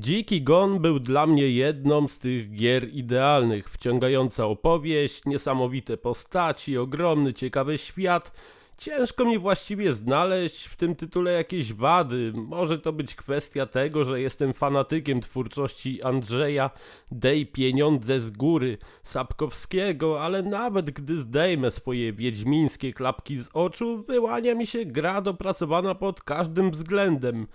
Dziki Gon był dla mnie jedną z tych gier idealnych. Wciągająca opowieść, niesamowite postaci, ogromny, ciekawy świat. Ciężko mi właściwie znaleźć w tym tytule jakieś wady. Może to być kwestia tego, że jestem fanatykiem twórczości Andrzeja Dej Pieniądze z Góry Sapkowskiego, ale nawet gdy zdejmę swoje wiedźmińskie klapki z oczu, wyłania mi się gra dopracowana pod każdym względem.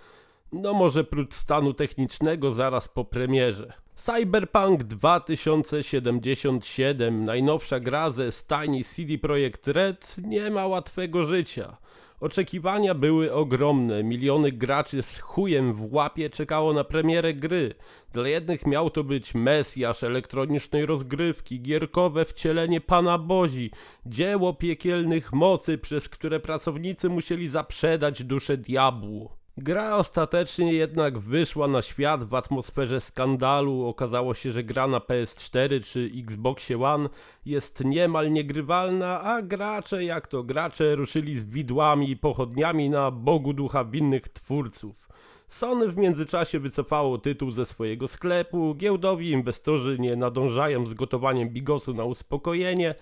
No może prócz stanu technicznego zaraz po premierze. Cyberpunk 2077, najnowsza gra ze stajni CD Projekt Red, nie ma łatwego życia. Oczekiwania były ogromne, miliony graczy z chujem w łapie czekało na premierę gry. Dla jednych miał to być mesjasz elektronicznej rozgrywki, gierkowe wcielenie Pana Bozi, dzieło piekielnych mocy, przez które pracownicy musieli zaprzedać duszę diabłu. Gra ostatecznie jednak wyszła na świat w atmosferze skandalu. Okazało się, że gra na PS4 czy Xboxie One jest niemal niegrywalna, a gracze jak to gracze ruszyli z widłami i pochodniami na Bogu ducha winnych twórców. Sony w międzyczasie wycofało tytuł ze swojego sklepu, giełdowi inwestorzy nie nadążają z gotowaniem bigosu na uspokojenie,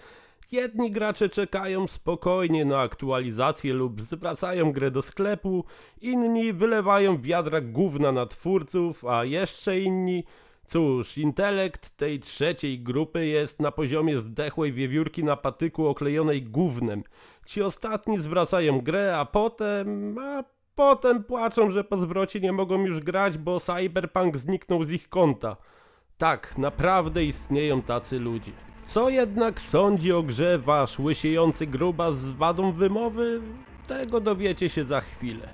Jedni gracze czekają spokojnie na aktualizację lub zwracają grę do sklepu, inni wylewają wiadra gówna na twórców, a jeszcze inni... Cóż, intelekt tej trzeciej grupy jest na poziomie zdechłej wiewiórki na patyku oklejonej gównem. Ci ostatni zwracają grę, a potem... a potem płaczą, że po zwrocie nie mogą już grać, bo Cyberpunk zniknął z ich konta. Tak, naprawdę istnieją tacy ludzie. Co jednak sądzi o grze wasz łysiejący grubas z wadą wymowy? Tego dowiecie się za chwilę.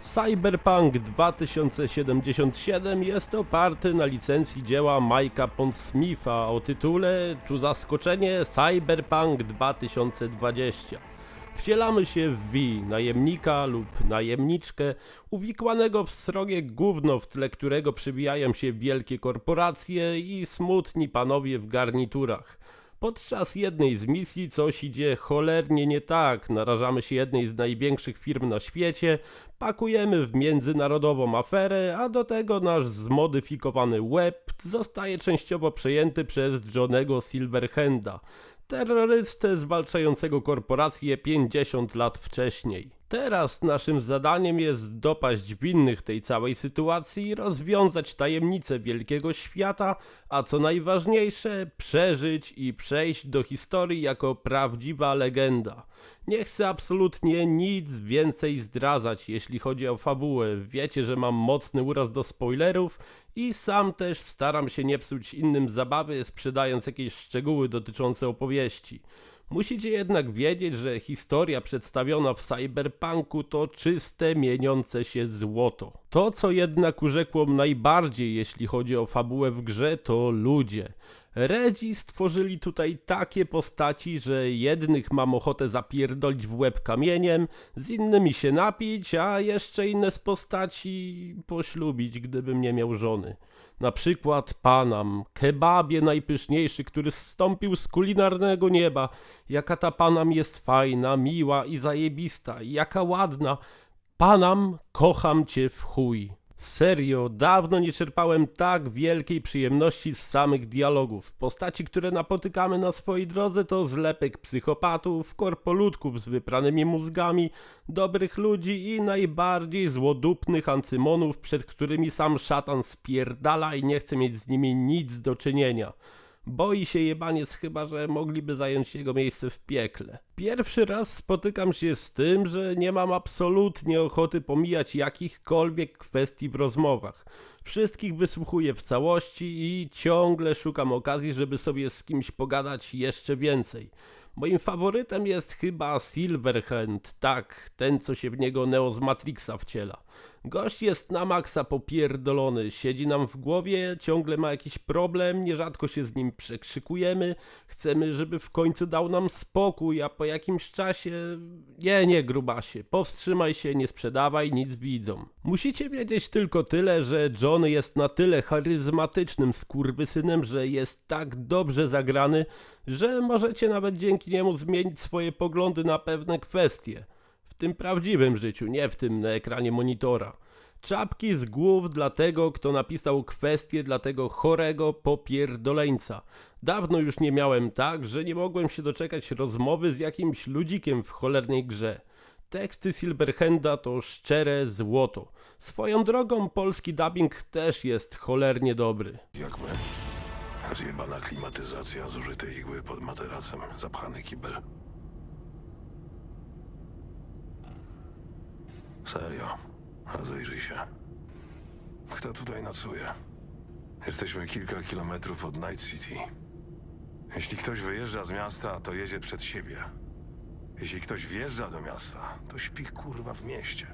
Cyberpunk 2077 jest oparty na licencji dzieła Mike'a Pondsmitha o tytule, tu zaskoczenie, Cyberpunk 2020. Wcielamy się w V, najemnika lub najemniczkę, uwikłanego w srogie gówno, w tle którego przybijają się wielkie korporacje i smutni panowie w garniturach. Podczas jednej z misji coś idzie cholernie nie tak, narażamy się jednej z największych firm na świecie, pakujemy w międzynarodową aferę, a do tego nasz zmodyfikowany web zostaje częściowo przejęty przez Johnego Silverhanda terrorystę zwalczającego korporację 50 lat wcześniej. Teraz naszym zadaniem jest dopaść winnych tej całej sytuacji, rozwiązać tajemnicę wielkiego świata, a co najważniejsze, przeżyć i przejść do historii jako prawdziwa legenda. Nie chcę absolutnie nic więcej zdradzać, jeśli chodzi o fabułę. Wiecie, że mam mocny uraz do spoilerów i sam też staram się nie psuć innym zabawy, sprzedając jakieś szczegóły dotyczące opowieści. Musicie jednak wiedzieć, że historia przedstawiona w cyberpunku to czyste, mieniące się złoto. To, co jednak urzekło najbardziej, jeśli chodzi o fabułę w grze, to ludzie. Redzi stworzyli tutaj takie postaci, że jednych mam ochotę zapierdolić w łeb kamieniem, z innymi się napić, a jeszcze inne z postaci poślubić, gdybym nie miał żony. Na przykład Panam, kebabie najpyszniejszy, który zstąpił z kulinarnego nieba. Jaka ta Panam jest fajna, miła i zajebista, jaka ładna. Panam, kocham cię w chuj. Serio, dawno nie czerpałem tak wielkiej przyjemności z samych dialogów. Postaci, które napotykamy na swojej drodze to zlepek psychopatów, korpoludków z wypranymi mózgami, dobrych ludzi i najbardziej złodupnych ancymonów, przed którymi sam szatan spierdala i nie chce mieć z nimi nic do czynienia. Boi się jebaniec chyba, że mogliby zająć jego miejsce w piekle. Pierwszy raz spotykam się z tym, że nie mam absolutnie ochoty pomijać jakichkolwiek kwestii w rozmowach. Wszystkich wysłuchuję w całości i ciągle szukam okazji, żeby sobie z kimś pogadać jeszcze więcej. Moim faworytem jest chyba Silverhand, tak, ten co się w niego Neo z Matrixa wciela. Gość jest na maksa popierdolony, siedzi nam w głowie, ciągle ma jakiś problem, nierzadko się z nim przekrzykujemy, chcemy, żeby w końcu dał nam spokój, a po jakimś czasie... Nie, nie, grubasie, powstrzymaj się, nie sprzedawaj, nic widzą. Musicie wiedzieć tylko tyle, że John jest na tyle charyzmatycznym skurwysynem, że jest tak dobrze zagrany, że możecie nawet dzięki niemu zmienić swoje poglądy na pewne kwestie tym prawdziwym życiu, nie w tym na ekranie monitora. Czapki z głów dla tego, kto napisał kwestię dla tego chorego popierdoleńca. Dawno już nie miałem tak, że nie mogłem się doczekać rozmowy z jakimś ludzikiem w cholernej grze. Teksty Silverhanda to szczere złoto. Swoją drogą polski dubbing też jest cholernie dobry. Jak my? Zjebana klimatyzacja, zużyte igły pod materacem, zapchany kibel. Serio, rozejrzyj się. Kto tutaj nocuje? Jesteśmy kilka kilometrów od Night City. Jeśli ktoś wyjeżdża z miasta, to jedzie przed siebie. Jeśli ktoś wjeżdża do miasta, to śpi kurwa w mieście.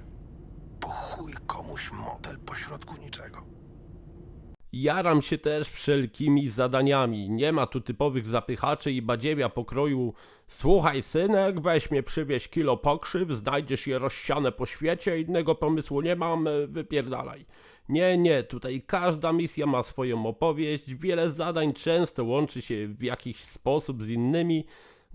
Po chuj komuś motel pośrodku niczego. Jaram się też wszelkimi zadaniami. Nie ma tu typowych zapychaczy i badziewia pokroju Słuchaj synek, weź mnie przywieź kilo pokrzyw, znajdziesz je rozsiane po świecie, innego pomysłu nie mam, wypierdalaj. Nie, nie, tutaj każda misja ma swoją opowieść, wiele zadań często łączy się w jakiś sposób z innymi.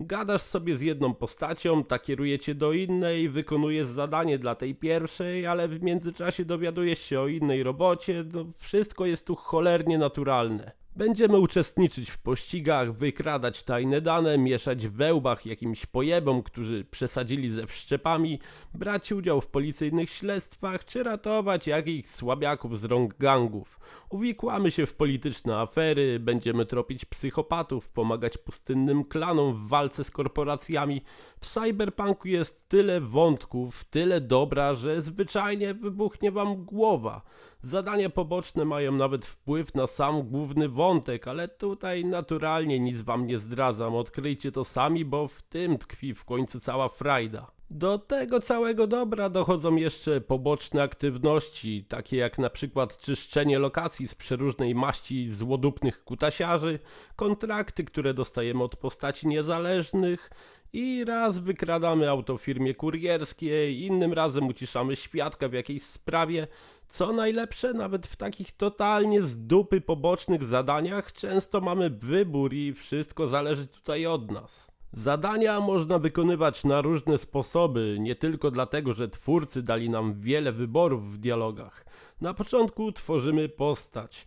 Gadasz sobie z jedną postacią, ta kieruje cię do innej, wykonujesz zadanie dla tej pierwszej, ale w międzyczasie dowiadujesz się o innej robocie, no wszystko jest tu cholernie naturalne. Będziemy uczestniczyć w pościgach, wykradać tajne dane, mieszać w wełbach jakimś pojebom, którzy przesadzili ze wszczepami, brać udział w policyjnych śledztwach, czy ratować jakichś słabiaków z rąk gangów. Uwikłamy się w polityczne afery, będziemy tropić psychopatów, pomagać pustynnym klanom w walce z korporacjami. W cyberpunku jest tyle wątków, tyle dobra, że zwyczajnie wybuchnie wam głowa. Zadania poboczne mają nawet wpływ na sam główny wątek, ale tutaj naturalnie nic wam nie zdradzam. Odkryjcie to sami, bo w tym tkwi w końcu cała frajda. Do tego całego dobra dochodzą jeszcze poboczne aktywności, takie jak na przykład czyszczenie lokacji z przeróżnej maści złodupnych kutasiarzy, kontrakty, które dostajemy od postaci niezależnych i raz wykradamy auto firmie kurierskiej, innym razem uciszamy świadka w jakiejś sprawie. Co najlepsze, nawet w takich totalnie z dupy pobocznych zadaniach często mamy wybór i wszystko zależy tutaj od nas. Zadania można wykonywać na różne sposoby, nie tylko dlatego, że twórcy dali nam wiele wyborów w dialogach. Na początku tworzymy postać.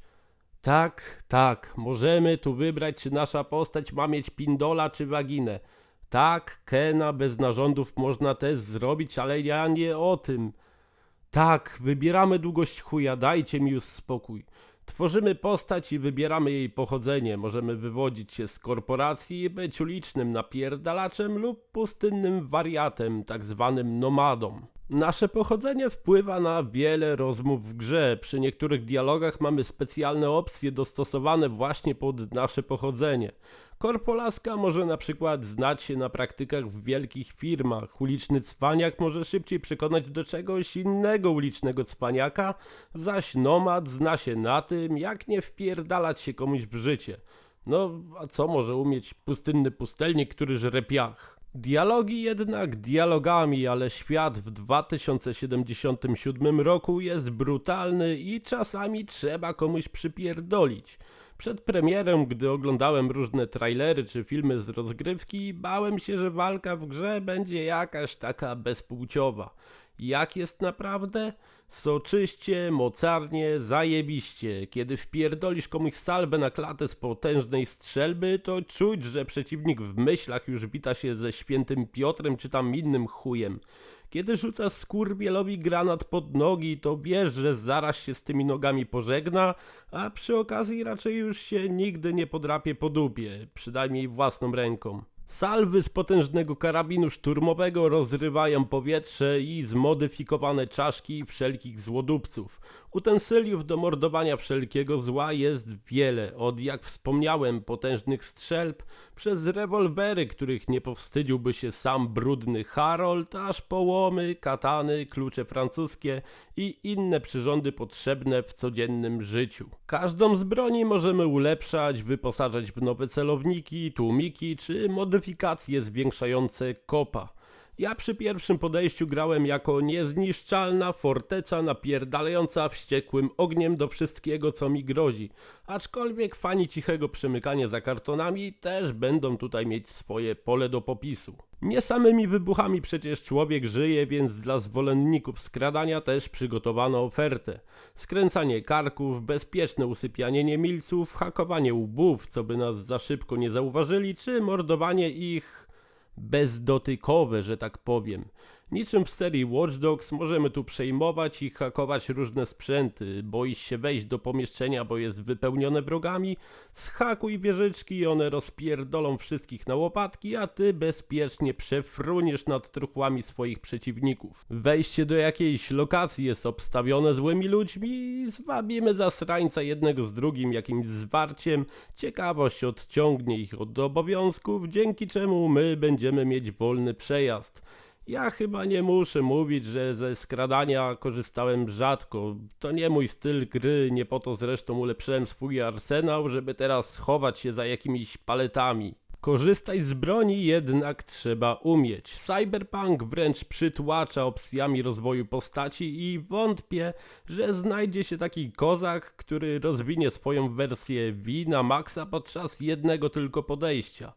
Tak, tak, możemy tu wybrać, czy nasza postać ma mieć pindola czy waginę. Tak, Kena bez narządów można też zrobić, ale ja nie o tym. Tak, wybieramy długość chuja, dajcie mi już spokój. Tworzymy postać i wybieramy jej pochodzenie. Możemy wywodzić się z korporacji i być ulicznym napierdalaczem lub pustynnym wariatem, tak zwanym nomadą. Nasze pochodzenie wpływa na wiele rozmów w grze. Przy niektórych dialogach mamy specjalne opcje dostosowane właśnie pod nasze pochodzenie. Korpolaska może na przykład znać się na praktykach w wielkich firmach. Uliczny cwaniak może szybciej przekonać do czegoś innego ulicznego cwaniaka, zaś nomad zna się na tym, jak nie wpierdalać się komuś w życie. No, a co może umieć pustynny pustelnik, który żre piach? Dialogi jednak dialogami, ale świat w 2077 roku jest brutalny i czasami trzeba komuś przypierdolić. Przed premierą, gdy oglądałem różne trailery czy filmy z rozgrywki, bałem się, że walka w grze będzie jakaś taka bezpłciowa. Jak jest naprawdę? Soczyście, mocarnie, zajebiście. Kiedy wpierdolisz komuś salbę na klatę z potężnej strzelby, to czuć, że przeciwnik w myślach już wita się ze świętym Piotrem czy tam innym chujem. Kiedy rzucasz skurwielowi granat pod nogi, to wiesz, że zaraz się z tymi nogami pożegna, a przy okazji raczej już się nigdy nie podrapie po dupie, przynajmniej własną ręką. Salwy z potężnego karabinu szturmowego rozrywają powietrze i zmodyfikowane czaszki wszelkich złodupców. Utensyliów do mordowania wszelkiego zła jest wiele, od jak wspomniałem potężnych strzelb, przez rewolwery, których nie powstydziłby się sam brudny Harold, aż połomy, katany, klucze francuskie i inne przyrządy potrzebne w codziennym życiu. Każdą z broni możemy ulepszać, wyposażać w nowe celowniki, tłumiki czy modyfikacje zwiększające kopa. Ja przy pierwszym podejściu grałem jako niezniszczalna forteca napierdalająca wściekłym ogniem do wszystkiego co mi grozi. Aczkolwiek fani cichego przemykania za kartonami też będą tutaj mieć swoje pole do popisu. Nie samymi wybuchami przecież człowiek żyje, więc dla zwolenników skradania też przygotowano ofertę. Skręcanie karków, bezpieczne usypianie niemilców, hakowanie łbów, co by nas za szybko nie zauważyli, czy mordowanie ich bezdotykowe, że tak powiem. Niczym w serii Watch Dogs możemy tu przejmować i hakować różne sprzęty. Boisz się wejść do pomieszczenia, bo jest wypełnione wrogami? Schakuj wieżyczki i one rozpierdolą wszystkich na łopatki, a ty bezpiecznie przefruniesz nad truchłami swoich przeciwników. Wejście do jakiejś lokacji jest obstawione złymi ludźmi i zwabimy zasrańca jednego z drugim jakimś zwarciem. Ciekawość odciągnie ich od obowiązków, dzięki czemu my będziemy mieć wolny przejazd. Ja chyba nie muszę mówić, że ze skradania korzystałem rzadko. To nie mój styl gry, nie po to zresztą ulepszyłem swój arsenał, żeby teraz schować się za jakimiś paletami. Korzystać z broni jednak trzeba umieć. Cyberpunk wręcz przytłacza opcjami rozwoju postaci i wątpię, że znajdzie się taki kozak, który rozwinie swoją wersję V na maksa podczas jednego tylko podejścia.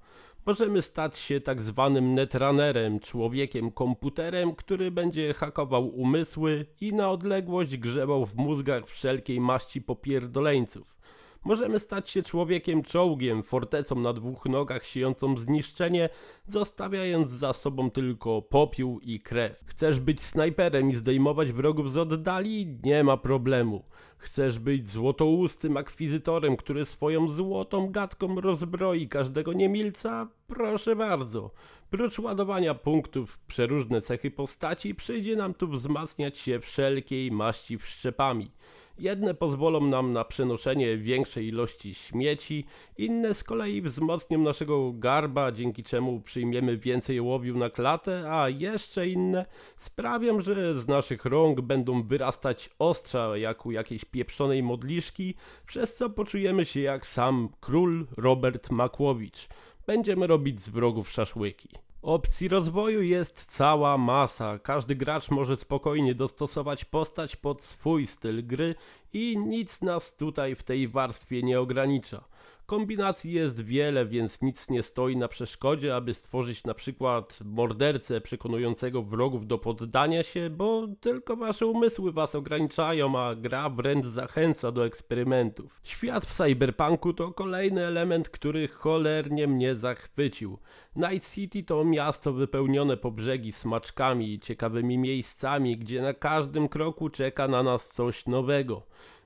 Możemy stać się tak zwanym netrunnerem, człowiekiem komputerem, który będzie hakował umysły i na odległość grzebał w mózgach wszelkiej maści popierdoleńców. Możemy stać się człowiekiem czołgiem, fortecą na dwóch nogach siejącą zniszczenie, zostawiając za sobą tylko popiół i krew. Chcesz być snajperem i zdejmować wrogów z oddali? Nie ma problemu. Chcesz być złotoustym akwizytorem, który swoją złotą gadką rozbroi każdego niemilca? Proszę bardzo. Prócz ładowania punktów w przeróżne cechy postaci, przyjdzie nam tu wzmacniać się wszelkiej maści wszczepami. Jedne pozwolą nam na przenoszenie większej ilości śmieci, inne z kolei wzmocnią naszego garba, dzięki czemu przyjmiemy więcej łowiu na klatę, a jeszcze inne sprawią, że z naszych rąk będą wyrastać ostrza jak u jakiejś pieprzonej modliszki, przez co poczujemy się jak sam król Robert Makłowicz. Będziemy robić z wrogów szaszłyki. Opcji rozwoju jest cała masa. Każdy gracz może spokojnie dostosować postać pod swój styl gry i nic nas tutaj w tej warstwie nie ogranicza. Kombinacji jest wiele, więc nic nie stoi na przeszkodzie, aby stworzyć na przykład mordercę przekonującego wrogów do poddania się, bo tylko wasze umysły was ograniczają, a gra wręcz zachęca do eksperymentów. Świat w cyberpunku to kolejny element, który cholernie mnie zachwycił. Night City to miasto wypełnione po brzegi smaczkami i ciekawymi miejscami, gdzie na każdym kroku czeka na nas coś nowego.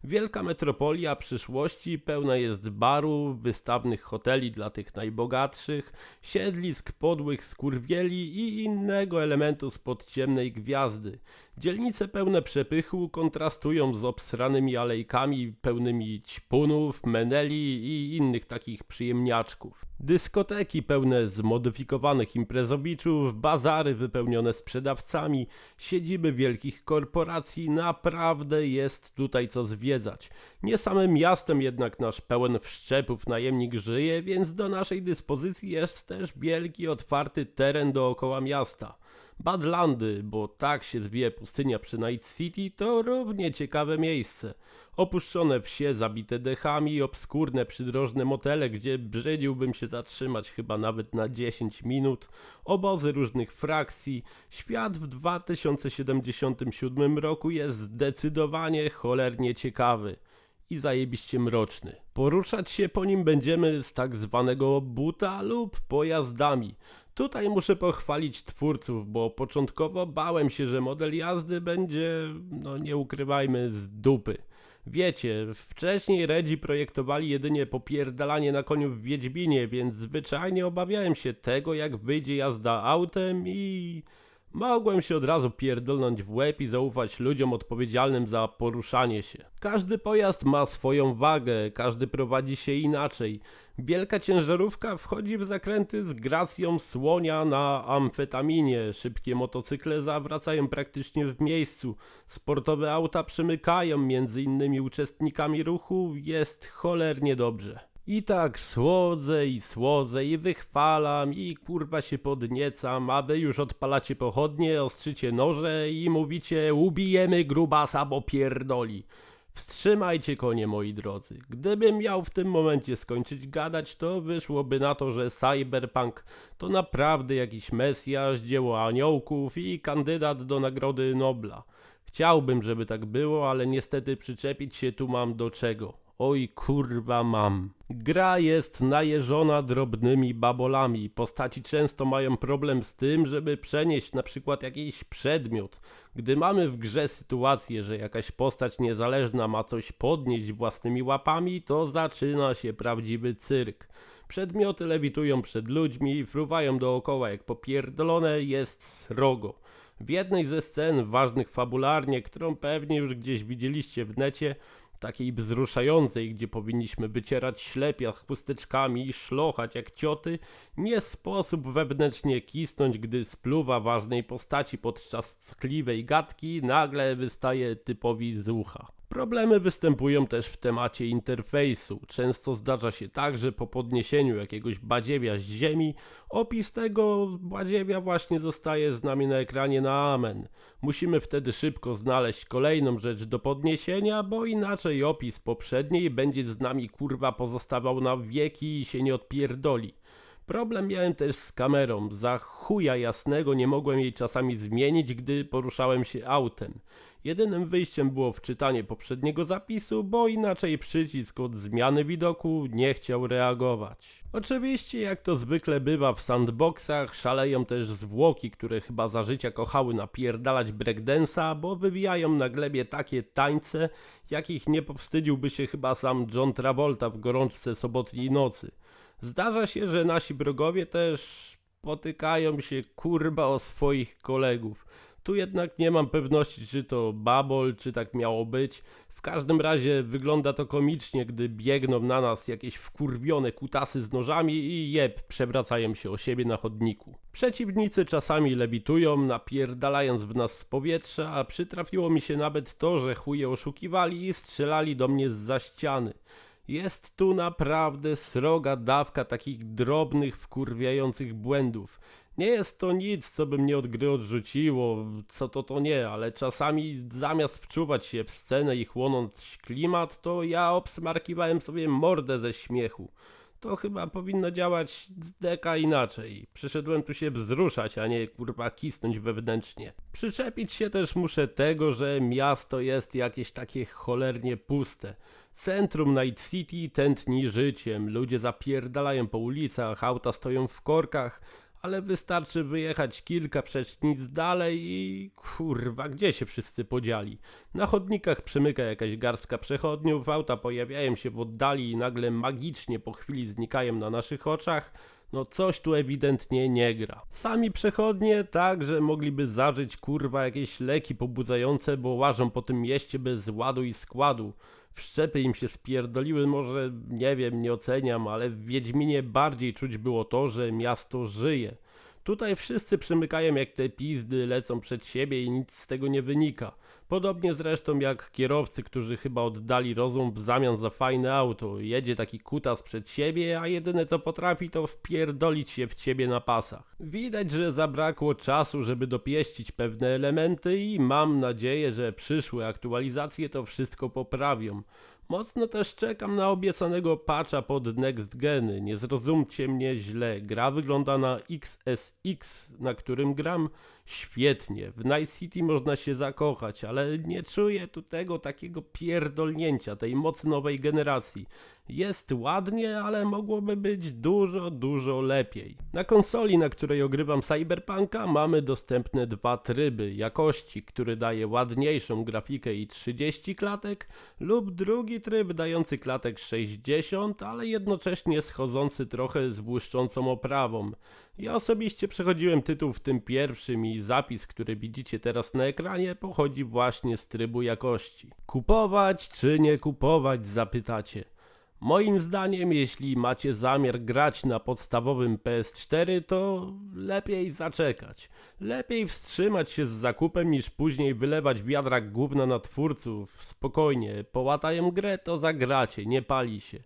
Wielka metropolia przyszłości pełna jest barów, wystawnych hoteli dla tych najbogatszych, siedlisk podłych skurwieli i innego elementu spod ciemnej gwiazdy. Dzielnice pełne przepychu kontrastują z obsranymi alejkami pełnymi ćpunów, meneli i innych takich przyjemniaczków. Dyskoteki pełne zmodyfikowanych imprezowiczów, bazary wypełnione sprzedawcami, siedziby wielkich korporacji, naprawdę jest tutaj co zwiedzać. Nie samym miastem jednak nasz pełen wszczepów najemnik żyje, więc do naszej dyspozycji jest też wielki otwarty teren dookoła miasta. Badlandy, bo tak się zwie pustynia przy Night City, to równie ciekawe miejsce. Opuszczone wsie zabite dechami, obskurne przydrożne motele, gdzie brzydziłbym się zatrzymać chyba nawet na 10 minut, obozy różnych frakcji. Świat w 2077 roku jest zdecydowanie cholernie ciekawy i zajebiście mroczny. Poruszać się po nim będziemy z tak zwanego buta lub pojazdami. Tutaj muszę pochwalić twórców, bo początkowo bałem się, że model jazdy będzie, no nie ukrywajmy, z dupy. Wiecie, wcześniej Redzi projektowali jedynie popierdalanie na koniu w Wiedźminie, więc zwyczajnie obawiałem się tego, jak wyjdzie jazda autem i... Mogłem się od razu pierdolnąć w łeb i zaufać ludziom odpowiedzialnym za poruszanie się. Każdy pojazd ma swoją wagę, każdy prowadzi się inaczej. Wielka ciężarówka wchodzi w zakręty z gracją słonia na amfetaminie, szybkie motocykle zawracają praktycznie w miejscu, sportowe auta przemykają między innymi uczestnikami ruchu, jest cholernie dobrze. I tak słodzę i słodzę i wychwalam i kurwa się podniecam, a wy już odpalacie pochodnie, ostrzycie noże i mówicie ubijemy grubasa, bo pierdoli. Wstrzymajcie konie, moi drodzy. Gdybym miał w tym momencie skończyć gadać, to wyszłoby na to, że Cyberpunk to naprawdę jakiś mesjasz, dzieło aniołków i kandydat do Nagrody Nobla. Chciałbym, żeby tak było, ale niestety przyczepić się tu mam do czego. Oj kurwa mam. Gra jest najeżona drobnymi babolami. Postaci często mają problem z tym, żeby przenieść na przykład jakiś przedmiot. Gdy mamy w grze sytuację, że jakaś postać niezależna ma coś podnieść własnymi łapami, to zaczyna się prawdziwy cyrk. Przedmioty lewitują przed ludźmi, fruwają dookoła jak popierdolone, jest srogo. W jednej ze scen ważnych fabularnie, którą pewnie już gdzieś widzieliście w necie, takiej wzruszającej, gdzie powinniśmy wycierać ślepiach chusteczkami i szlochać jak cioty, nie sposób wewnętrznie kisnąć, gdy spluwa ważnej postaci podczas ckliwej gadki nagle wystaje typowi z ucha. Problemy występują też w temacie interfejsu. Często zdarza się tak, że po podniesieniu jakiegoś badziewia z ziemi, opis tego badziewia właśnie zostaje z nami na ekranie na amen. Musimy wtedy szybko znaleźć kolejną rzecz do podniesienia, bo inaczej opis poprzedniej będzie z nami kurwa pozostawał na wieki i się nie odpierdoli. Problem miałem też z kamerą. Za chuja jasnego nie mogłem jej czasami zmienić, gdy poruszałem się autem. Jedynym wyjściem było wczytanie poprzedniego zapisu, bo inaczej przycisk od zmiany widoku nie chciał reagować. Oczywiście, jak to zwykle bywa w sandboxach, szaleją też zwłoki, które chyba za życia kochały napierdalać breakdance'a, bo wywijają na glebie takie tańce, jakich nie powstydziłby się chyba sam John Travolta w gorączce sobotniej nocy. Zdarza się, że nasi wrogowie też potykają się kurba o swoich kolegów. Tu jednak nie mam pewności, czy to babol, czy tak miało być. W każdym razie wygląda to komicznie, gdy biegną na nas jakieś wkurwione kutasy z nożami i jeb, przewracają się o siebie na chodniku. Przeciwnicy czasami lewitują, napierdalając w nas z powietrza, a przytrafiło mi się nawet to, że chuje oszukiwali i strzelali do mnie z za ściany. Jest tu naprawdę sroga dawka takich drobnych, wkurwiających błędów. Nie jest to nic, co by mnie od gry odrzuciło, co to to nie, ale czasami zamiast wczuwać się w scenę i chłonąć klimat, to ja obsmarkiwałem sobie mordę ze śmiechu. To chyba powinno działać z deka inaczej. Przyszedłem tu się wzruszać, a nie kurwa kisnąć wewnętrznie. Przyczepić się też muszę tego, że miasto jest jakieś takie cholernie puste. Centrum Night City tętni życiem, ludzie zapierdalają po ulicach, auta stoją w korkach, ale wystarczy wyjechać kilka przecznic dalej i kurwa, gdzie się wszyscy podzieli? Na chodnikach przemyka jakaś garstka przechodniów, auta pojawiają się w oddali i nagle magicznie po chwili znikają na naszych oczach. No coś tu ewidentnie nie gra. Sami przechodnie także mogliby zażyć kurwa jakieś leki pobudzające, bo łażą po tym mieście bez ładu i składu. Wszczepy im się spierdoliły, może nie wiem, nie oceniam, ale w Wiedźminie bardziej czuć było to, że miasto żyje. Tutaj wszyscy przymykają jak te pizdy, lecą przed siebie i nic z tego nie wynika. Podobnie zresztą jak kierowcy, którzy chyba oddali rozum w zamian za fajne auto. Jedzie taki kutas przed siebie, a jedyne co potrafi to wpierdolić się w ciebie na pasach. Widać, że zabrakło czasu, żeby dopieścić pewne elementy i mam nadzieję, że przyszłe aktualizacje to wszystko poprawią. Mocno też czekam na obiecanego patcha pod Next Geny. Nie zrozumcie mnie źle. Gra wygląda na XSX, na którym gram świetnie. W Night City można się zakochać, ale nie czuję tu tego takiego pierdolnięcia, tej mocy nowej generacji. Jest ładnie, ale mogłoby być dużo, dużo lepiej. Na konsoli, na której ogrywam Cyberpunka, mamy dostępne dwa tryby jakości, który daje ładniejszą grafikę i 30 klatek, lub drugi tryb dający klatek 60, ale jednocześnie schodzący trochę z błyszczącą oprawą. Ja osobiście przechodziłem tytuł w tym pierwszym i zapis, który widzicie teraz na ekranie, pochodzi właśnie z trybu jakości. Kupować czy nie kupować, zapytacie. Moim zdaniem, jeśli macie zamiar grać na podstawowym PS4, to lepiej zaczekać. Lepiej wstrzymać się z zakupem niż później wylewać wiadrak gówna na twórców. Spokojnie, połatają grę, to zagracie, nie pali się.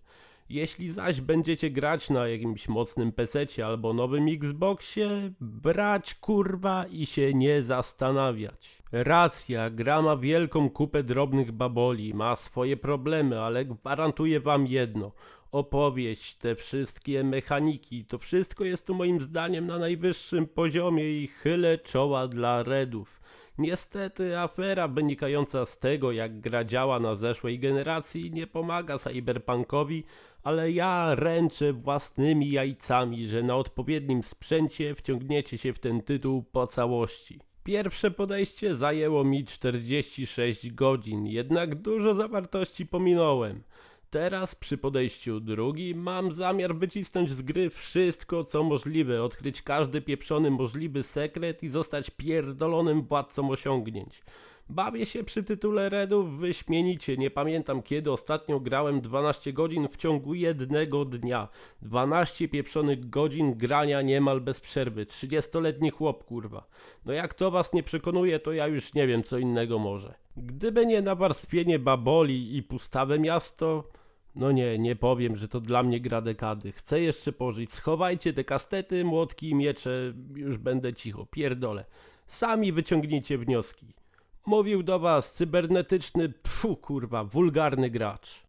Jeśli zaś będziecie grać na jakimś mocnym pesecie albo nowym Xboxie, brać kurwa i się nie zastanawiać. Racja, gra ma wielką kupę drobnych baboli, ma swoje problemy, ale gwarantuję wam jedno. Opowieść, te wszystkie mechaniki, to wszystko jest tu moim zdaniem na najwyższym poziomie i chylę czoła dla Redów. Niestety afera wynikająca z tego, jak gra działa na zeszłej generacji, nie pomaga cyberpunkowi, ale ja ręczę własnymi jajcami, że na odpowiednim sprzęcie wciągniecie się w ten tytuł po całości. Pierwsze podejście zajęło mi 46 godzin, jednak dużo zawartości pominąłem. Teraz przy podejściu drugim mam zamiar wycisnąć z gry wszystko co możliwe, odkryć każdy pieprzony możliwy sekret i zostać pierdolonym władcą osiągnięć. Bawię się przy tytule Redów wyśmienicie, nie pamiętam kiedy ostatnio grałem 12 godzin w ciągu jednego dnia. 12 pieprzonych godzin grania niemal bez przerwy, 30-letni chłop kurwa. No jak to was nie przekonuje, to ja już nie wiem co innego może. Gdyby nie nawarstwienie baboli i pustawe miasto, no nie, nie powiem, że to dla mnie gra dekady. Chcę jeszcze pożyć. Schowajcie te kastety, młotki i miecze. Już będę cicho. Pierdolę. Sami wyciągnijcie wnioski. Mówił do was cybernetyczny, pfu kurwa, wulgarny gracz.